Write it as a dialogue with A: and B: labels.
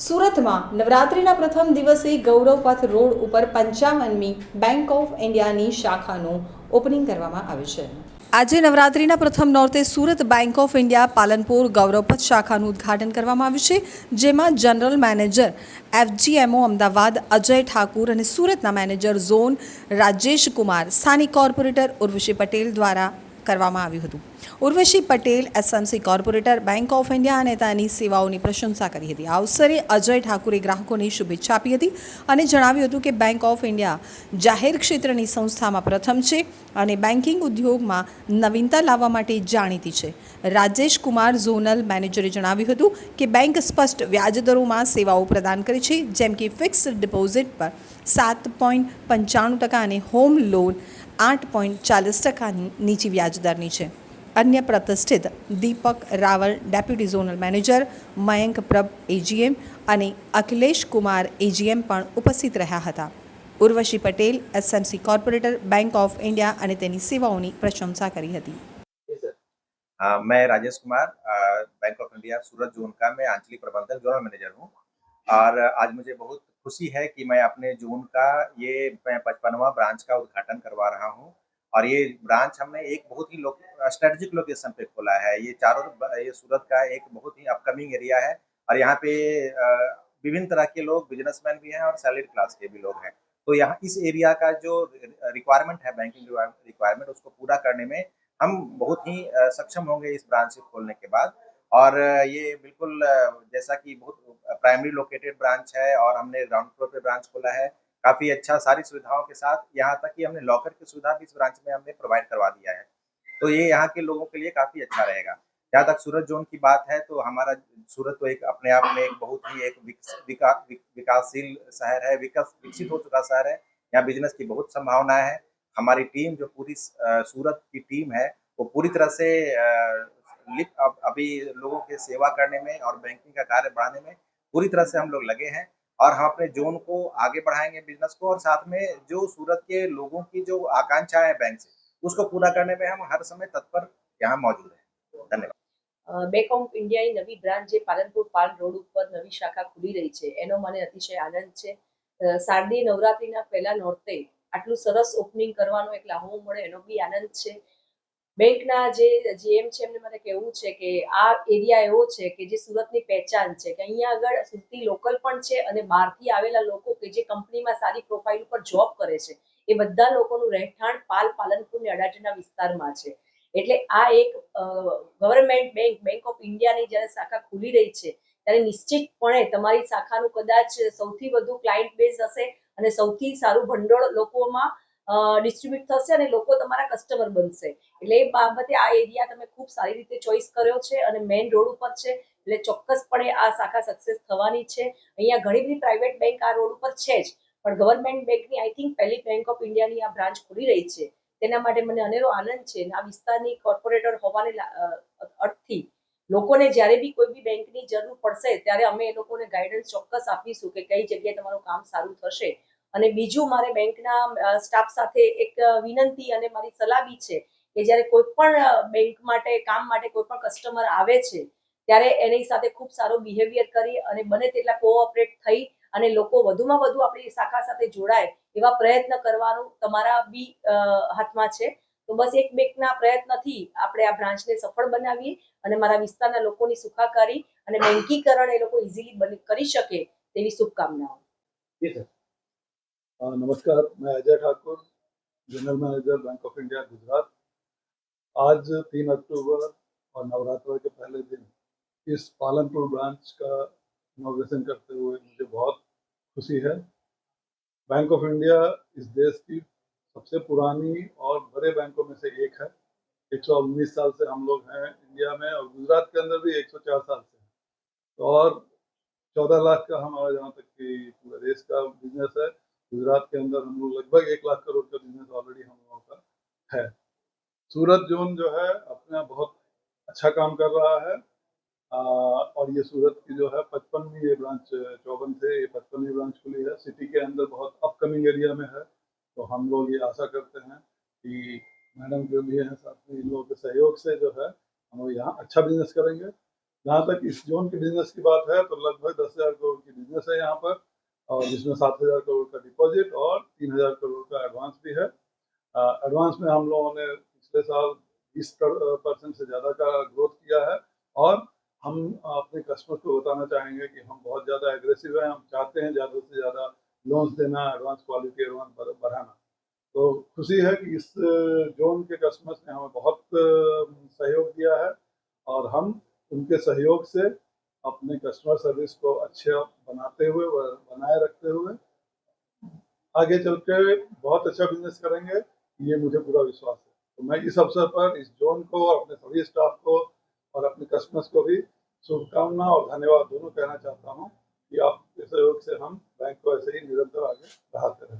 A: સુરતમાં નવરાત્રિના પ્રથમ દિવસે ગૌરવપથ રોડ ઉપર પંચાવનમી બેંક ઓફ ઇન્ડિયાની શાખાનું ઓપનિંગ કરવામાં આવ્યું છે આજે નવરાત્રિના પ્રથમ નોર્તે Surat bank of India Palanpur Gauravpath શાખાનું ઉદ્ઘાટન કરવામાં આવ્યું છે જેમાં general manager FGMO Ahmedabad Ajay Thakur અને સુરતના મેનેજર ઝોન રાજેશ કુમાર સ્થાનિક કોર્પોરેટર ઉર્વશી પટેલ દ્વારા કરવામાં આવ્યું હતું Urvashi Patel SMC corporator bank of India અને તેની સેવાઓની પ્રશંસા કરી હતી આ અવસરે અજય ઠાકુરે ગ્રાહકોને શુભેચ્છા આપી હતી અને જણાવ્યું હતું કે બેંક ઓફ ઇન્ડિયા જાહેર ક્ષેત્રની સંસ્થામાં પ્રથમ છે અને બેન્કિંગ ઉદ્યોગમાં નવીનતા લાવવા માટે જાણીતી છે રાજેશ કુમાર ઝોનલ મેનેજરે જણાવ્યું હતું કે બેંક સ્પષ્ટ વ્યાજદરોમાં સેવાઓ પ્રદાન કરે છે જેમ કે ફિક્સ્ડ ડિપોઝિટ પર સાત પોઈન્ટ પંચાણું ટકા અને હોમ લોન આઠ પોઈન્ટ ચાલીસ ટકાની નીચી વ્યાજદરની છે અન્ય પ્રતિષ્ઠિત Deepak Raval deputy zonal manager Mayank Prabh AGM અને અખિલેશ કુમાર એજીએમ પણ ઉપસ્થિત રહ્યા હતા Urvashi Patel SMC corporator bank of India અને તેની સેવાઓની પ્રશંસા કરી હતી
B: મેં Rajesh Kumar bank of India Surat zone का मैं आंचलिक प्रबंधक जोनल मैनेजर हूँ और आज मुझे बहुत खुशी है कि मैं अपने जून का ये पचपनवा ब्रांच का उद्घाटन करवा रहा हूँ और ये ब्रांच हमने एक बहुत ही लो, लोकेशन पे खोला है ये चारों ये सूरत का एक बहुत ही अपकमिंग एरिया है और यहाँ पे विभिन्न तरह के लोग बिजनेसमैन भी हैं और सैलरी क्लास के भी लोग हैं तो यहाँ इस एरिया का जो रिक्वायरमेंट है बैंकिंग रिक्वायरमेंट उसको पूरा करने में हम बहुत ही सक्षम होंगे इस ब्रांच से खोलने के बाद और ये बिल्कुल जैसा कि बहुत प्राइमरी लोकेटेड ब्रांच है और हमने ग्राउंड फ्लोर पे ब्रांच खोला है काफ़ी अच्छा सारी सुविधाओं के साथ यहाँ तक कि हमने लॉकर की सुविधा भी इस ब्रांच में हमने प्रोवाइड करवा दिया है तो ये यहाँ के लोगों के लिए काफ़ी अच्छा रहेगा जहाँ तक सूरत जोन की बात है तो हमारा सूरत तो एक अपने आप में एक बहुत ही एक विका, विकासशील शहर है विकसित हो चुका शहर है यहाँ बिजनेस की बहुत संभावनाएं है हमारी टीम जो पूरी सूरत की टीम है वो पूरी तरह से લિપ અભી લોકો કે સેવા કરને મે ઓર બેન્કિંગ કા કાર્ય બડાને મે પૂરી તરહ સે હમ લોગ લગે હે ઓર હમ અપને ઝોન કો આગે બઢાયેંગે બિઝનેસ કો ઓર સાથ મે જો સુરત કે લોકો કી જો આકાંછા હે બેંક સે ઉસકો પૂરા કરને મે હમ હર સમય તત્પર યહાં મોજૂદ હે ધન્યવાદ
C: બેકોમ ઇન્ડિયા ની નવી બ્રાન્ચ જે પાલનપુર પાલ રોડ ઉપર નવી શાખા ખુલી રહી છે એનો મને અત્યંત આનંદ છે શરદી નવરાત્રી ના પહેલા નોર્તે આટલું સરસ ઓપનિંગ કરવા નો એક લહો મડે એનો ભી આનંદ છે બેંકના જે જે એમ છે એમને મને કેવું છે કે આ એરિયા એવો છે કે જે સુરતની પહેચાન છે કે અહીંયા આગળ સુરતી લોકલ પણ છે અને બહારથી આવેલા લોકો કે જે કંપનીમાં સારી પ્રોફાઇલ ઉપર જોબ કરે છે એ બધા લોકોનું રહેઠાણ પાલ પાલનપુર ને અડાજણના વિસ્તારમાં છે એટલે આ એક ગવર્મેન્ટ બેંક બેંક ઓફ ઇન્ડિયાની જ્યારે શાખા ખુલી રહી છે ત્યારે નિશ્ચિતપણે તમારી શાખાનું કદાચ સૌથી વધુ ક્લાયન્ટ બેઝ હશે અને સૌથી સારું ભંડોળ લોકોમાં ડિસ્ટ્રીબ્યુટ થશે અને લોકો તમારા કસ્ટમર બનશે એટલે એ બાબતે આ એરિયા તમે ખૂબ સારી રીતે ચોઇસ કર્યો છે અને મેઇન રોડ ઉપર છે એટલે ચોક્કસપણે આ શાખા સક્સેસ થવાની છે અહીંયા ઘણી બધી પ્રાઇવેટ બેંક આ રોડ ઉપર છે જ પણ ગવર્મેન્ટ બેંકની આઈ થિંક પહેલી બેંક ઓફ ઇન્ડિયાની આ બ્રાન્ચ ખુલી રહી છે તેના માટે મને અનેરો આનંદ છે આ વિસ્તારની કોર્પોરેટર હોવાની અર્થથી લોકોને જ્યારે બી કોઈ બી બેંકની જરૂર પડશે ત્યારે અમે એ લોકોને ગાઈડન્સ ચોક્કસ આપીશું કે કઈ જગ્યાએ તમારું કામ સારું થશે અને બીજું મારે બેંકના સ્ટાફ સાથે એક વિનંતી અને મારી સલાહ બી છે કે જ્યારે કોઈ પણ બેંક માટે કામ માટે કોઈ પણ કસ્ટમર આવે છે ત્યારે એની સાથે ખૂબ સારો બિહેવિયર કરી અને બને તેટલા કોઓપરેટ થઈ અને લોકો વધુમાં વધુ આપણી શાખા સાથે જોડાય એવા પ્રયત્ન કરવાનું તમારા બી હાથમાં છે તો બસ એક બેંકના પ્રયત્નથી આપણે આ બ્રાન્ચને સફળ બનાવીએ અને મારા વિસ્તારના લોકોની સુખાકારી અને બેંકીકરણ એ લોકો ઇઝીલી કરી શકે તેવી શુભકામનાઓ
D: नमस्कार मैं Ajay Thakur general manager Bank of India Gujarat आज तीन अक्टूबर और नवरात्र के पहले दिन इस पालनपुर ब्रांच का इनोग्रेशन करते हुए मुझे बहुत खुशी है बैंक ऑफ इंडिया इस देश की सबसे पुरानी और बड़े बैंकों में से एक है एक साल से हम लोग हैं इंडिया में और गुजरात के अंदर भी 104 साल से हैं तो और 14 लाख का हमारा जहाँ तक कि पूरे देश का बिजनेस है गुजरात के अंदर हम लोग लगभग एक लाख करोड़ का बिजनेस ऑलरेडी हम लोगों का है सूरत जोन जो है अपने बहुत अच्छा काम कर रहा है आ, और ये सूरत की जो है पचपनवी ये ब्रांच चौवन थे ये पचपनवी ब्रांच खुली है सिटी के अंदर बहुत अपकमिंग एरिया में है तो हम लोग ये आशा करते हैं कि मैडम जो भी हैं साथ में इन लोगों के सहयोग से जो है हम लोग यहाँ अच्छा बिजनेस करेंगे जहाँ तक इस जोन के बिजनेस की बात है तो लगभग दस हज़ार करोड़ की बिजनेस है यहाँ पर और जिसमें सात हज़ार करोड़ का डिपॉजिट और तीन हज़ार करोड़ का एडवांस भी है एडवांस में हम लोगों ने पिछले साल बीस परसेंट से ज़्यादा का ग्रोथ किया है और हम अपने कस्टमर को बताना चाहेंगे कि हम बहुत ज़्यादा एग्रेसिव हैं हम चाहते हैं ज़्यादा से ज़्यादा लोन्स देना एडवांस क्वालिटी एडवांस बढ़ाना तो खुशी है कि इस जोन के कस्टमर्स ने हमें बहुत सहयोग दिया है और हम उनके सहयोग से अपने कस्टमर सर्विस को अच्छा बनाते हुए बनाए रखते हुए आगे चल के बहुत अच्छा बिजनेस करेंगे ये मुझे पूरा विश्वास है तो मैं इस अवसर पर इस जोन को और अपने सभी स्टाफ को और अपने कस्टमर्स को भी शुभकामना और धन्यवाद दोनों कहना चाहता हूँ कि आपके सहयोग से हम बैंक को ऐसे ही निरंतर आगे बढ़ाते रहें